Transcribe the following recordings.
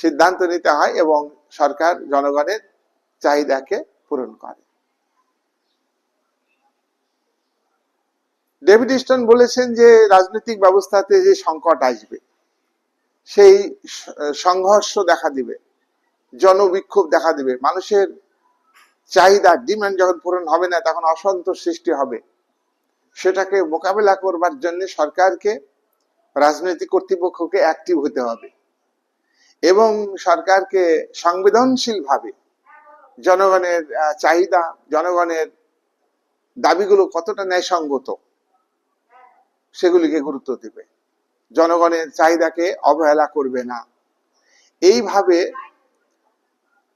সিদ্ধান্ত নিতে হয় এবং সরকার জনগণের চাহিদাকে পূরণ করে। ডেভিড ইস্টন বলেছেন যে রাজনৈতিক ব্যবস্থাতে যে সংকট আসবে, সেই সংঘর্ষ দেখা দিবে, জনবিক্ষোভ দেখা দিবে। মানুষের চাহিদা, ডিমান্ড যখন পূরণ হবে না, তখন অসন্তোষ সৃষ্টি হবে। সেটাকে মোকাবেলা করবার জন্য সরকারকে, রাজনৈতিক কর্তৃপক্ষকে অ্যাক্টিভ হতে হবে। এবং সরকারকে সংবেদনশীলভাবে জনগণের চাহিদা, জনগণের দাবিগুলো কতটা ন্যায়সঙ্গত সেগুলিকে গুরুত্ব দেবে। জনগণের চাহিদাকে অবহেলা করবে না। এইভাবে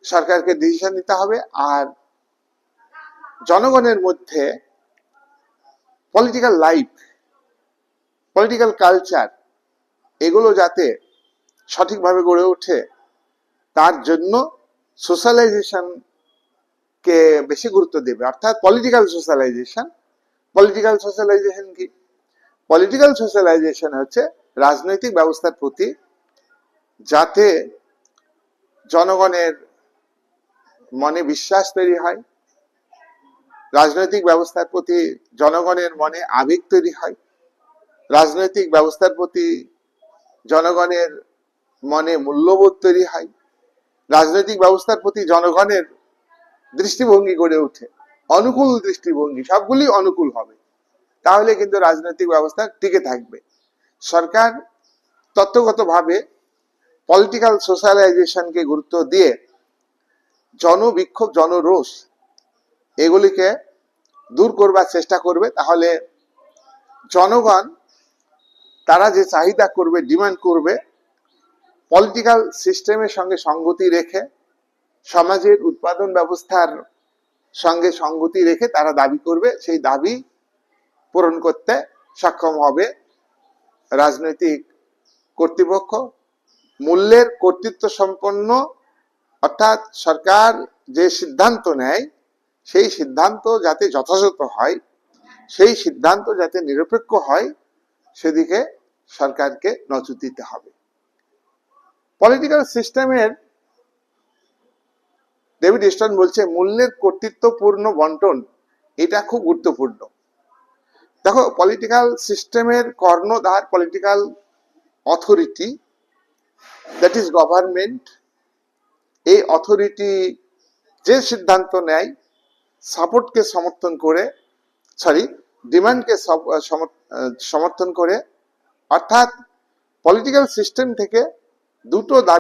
সরকারকে ডিসিশন নিতে হবে আর জনগণের মধ্যে পলিটিক্যাল লাইফ পলিটিক্যাল কালচার এগুলো যাতে সঠিকভাবে গড়ে ওঠে, তার জন্য সোশ্যালাইজেশন কে বেশি গুরুত্ব দেবে। অর্থাৎ পলিটিক্যাল সোশ্যালাইজেশন পলিটিক্যাল সোশ্যালাইজেশন কি? পলিটিক্যাল সোশ্যালাইজেশন হচ্ছে রাজনৈতিক ব্যবস্থার প্রতি যাতে জনগণের মনে বিশ্বাস তৈরি হয়, রাজনৈতিক ব্যবস্থার প্রতি জনগণের মনে আবেগ তৈরি হয়, রাজনৈতিক ব্যবস্থার প্রতি জনগণের মনে মূল্যবোধ তৈরি হয়। রাজনৈতিক ব্যবস্থার প্রতি জনগণের দৃষ্টিভঙ্গি গড়ে ওঠে। অনুকূল দৃষ্টিভঙ্গি সবগুলি অনুকূল হবে। তাহলে কিন্তু রাজনৈতিক ব্যবস্থা টিকে থাকবে। সরকার তত্ত্বগতভাবে পলিটিক্যাল সোশ্যালাইজেশনকে গুরুত্ব দিয়ে জনবিক্ষোভ, জনরোষ এগুলিকে দূর করবার চেষ্টা করবে। তাহলে জনগণ, তারা যে চাহিদা করবে ডিমান্ড করবে পলিটিক্যাল সিস্টেমের সঙ্গে সঙ্গতি রেখে, সমাজের উৎপাদন ব্যবস্থার সঙ্গে সঙ্গতি রেখে তারা দাবি করবে। সেই দাবি পূরণ করতে সক্ষম হবে রাজনৈতিক কর্তৃপক্ষ। মূল্যের কর্তৃত্ব সম্পন্ন, অর্থাৎ সরকার যে সিদ্ধান্ত নেয়, সেই সিদ্ধান্ত যাতে যথাযথ হয়, সেই সিদ্ধান্ত যাতে নিরপেক্ষ হয়, সেদিকে সরকারকে নজর দিতে হবে। পলিটিক্যাল সিস্টেমের ডেভিড ইস্টন বলছে, মূল্যের কর্তৃত্বপূর্ণ বন্টন, এটা খুব গুরুত্বপূর্ণ। দেখো পলিটিক্যাল সিস্টেমের কর্ণধার political authority that is government এই অথরিটি যে সিদ্ধান্ত নেয় সাপোর্টকে সমর্থন করে সরি ডিমান্ডকে সমর্থন করে, অর্থাৎ পলিটিক্যাল সিস্টেম থেকে দুটো